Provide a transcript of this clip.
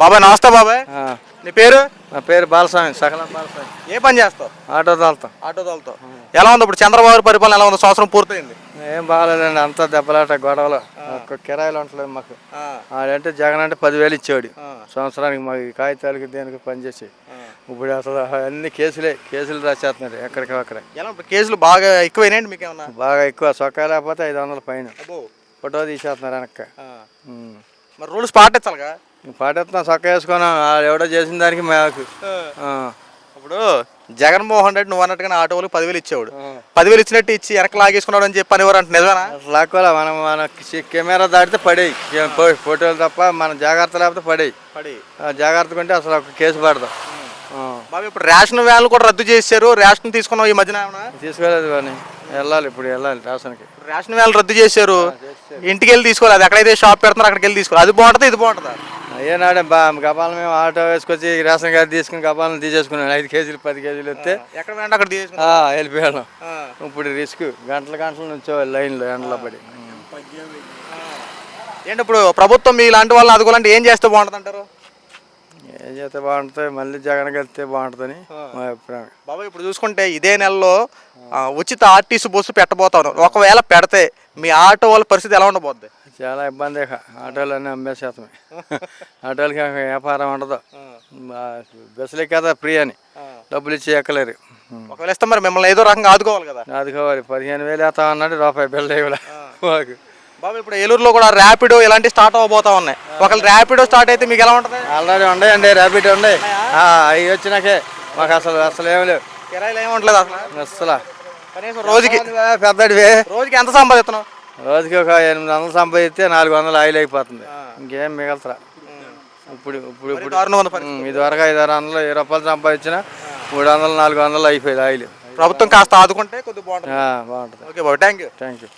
బాబాయ్ నమస్తే బాబాయ్. నీ పేరు? నా పేరు బాలస్వామి సకలం బాలస్వామి. ఏ పని చేస్తావు? ఆటో తోలుతాం. ఆటో తోలుతావు. ఎలా ఉంది ఇప్పుడు చంద్రబాబు పరిపాలన ఎలా ఉంది? సంవత్సరం పూర్తయింది. ఏం బాగాలేదండి అంతా దెబ్బలాట గొడవలు. ఒక్క కిరాయిలు ఉంటలేదు మాకు. ఆడంటే జగన్ అంటే పదివేలు ఇచ్చేవాడు. సంవత్సరానికి మాకు కాగితాలకి దేనికి పనిచేసి ఇప్పుడు అసలు అన్ని కేసులే కేసులు రాసేస్తున్నారు ఎక్కడికి అక్కడ. ఎలా కేసులు బాగా ఎక్కువైనాయండి మీకు ఏమన్నా బాగా ఎక్కువ సొక్కా లేకపోతే ఐదు వందల పైన. ఫోటో తీసేస్తున్నారు వెనక్కి. మరి రూల్స్ పాటించాలిగా? పాటేస్తున్నాం సొక్క వేసుకున్నాం ఆడు ఎవడో చేసిన దానికి మాకు. ఇప్పుడు జగన్మోహన్ రెడ్డి నువ్వు అన్నట్టుగా ఆటో వాళ్ళకి పదివేలు ఇచ్చేవాడు. పదివేలు ఇచ్చినట్టు ఇచ్చి వెనక్కి లాగేసుకున్నాడు అని చెప్పి అనేవారు అంటే నిజమేనా? లాక్కోలే మనం మన కెమెరా దాటితే పడేయి. ఫోటోలు తప్ప మన జాగ్రత్త లేకపోతే పడేయి. జాగ్రత్తగా ఉంటే అసలు ఒక కేసు పడదాం. బాబు ఇప్పుడు రేషన్ వ్యాన్లు కూడా రద్దు చేశారు రేషన్ తీసుకున్నాం ఈ మధ్యన? తీసుకోలేదు కానీ వెళ్ళాలి ఇప్పుడు వెళ్ళాలి రేషన్కి. రేషన్ వ్యాన్లు రద్దు చేశారు ఇంటికి వెళ్ళి తీసుకోవాలి. అది ఎక్కడైతే షాప్ పెడుతున్నారో అక్కడికి వెళ్ళి తీసుకోవాలి. అది బాగుంటుంది ఇది బాగుంటుందా? ఏనాడే బా గబాలను మేము ఆటో వేసుకొచ్చి రేషన్ కార్డు తీసుకుని గబాలను తీసేసుకున్నాను ఐదు కేజీలు పది కేజీలు వస్తే ఎక్కడ అక్కడ వెళ్ళిపోయాను. ఇప్పుడు రిస్క్ గంటల గంటల నుంచోవాలి లైన్లో ఎండలో పడి. ఏంటి ఇప్పుడు ప్రభుత్వం మీ ఇలాంటి వాళ్ళని అదుకోవాలంటే ఏం చేస్తే బాగుంటుంది అంటారు ఏం చేస్తే బాగుంటుంది? మళ్ళీ జగన్ వెళ్తే బాగుంటుందని మా అభిప్రాయం. బాబా ఇప్పుడు చూసుకుంటే ఇదే నెలలో ఉచిత ఆర్టీసీ బస్సు పెట్టబోతాను ఒకవేళ పెడితే మీ ఆటో వాళ్ళ పరిస్థితి ఎలా ఉండబోద్ది? చాలా ఇబ్బంది ఆటోలు అన్నీ అమ్మేసేతమే ఆటోలకి వ్యాపారం ఉండదు. బస్సులే కదా ఫ్రీ అని. డబ్బులు ఇచ్చి ఎక్కలేరు. ఒకవేళ ఇస్తే మరి మిమ్మల్ని ఏదో రకంగా ఆదుకోవాలి కదా. అది కావాలి పదిహేను వేలు వేస్తాం అన్నాడు రూపాయి బిల్డ ఇవ్వలే మాకు. బాబు ఇప్పుడు ఏలూరులో కూడా ర్యాపిడో ఇలాంటి స్టార్ట్ అవబోతా ఉన్నాయి. ఒకవేళ ర్యాపిడో స్టార్ట్ అయితే మీకు ఎలా ఉంటుంది? ఆల్రెడీ ఉన్నాయండి ర్యాపిడ్ ఉన్నాయి. అవి వచ్చినాకే మాకు అసలు అసలు ఏమి లేవు. కిరాయిలు ఏమి ఉండలేదు అసలు. అసలు కనీసం రోజుకి. పెద్దడివే. రోజుకి ఎంత సంపాదిస్తున్నావు? రోజుకి ఒక ఎనిమిది వందలు సంపాదిస్తే నాలుగు వందలు ఆయిల్ అయిపోతుంది. ఇంకేం మిగలతరా. ఇప్పుడు ఇప్పుడు ఇప్పుడు ఇదివరకు ఐదు ఆరు వందలు వెయ్యి రూపాయలు సంపాదించిన మూడు వందలు నాలుగు వందలు అయిపోయింది ఆయిల్. ప్రభుత్వం కాస్త ఆదుకుంటే కొద్దిగా బాగుంటుంది. బాగుంటుంది. ఓకే బాబు థ్యాంక్ యూ థ్యాంక్ యూ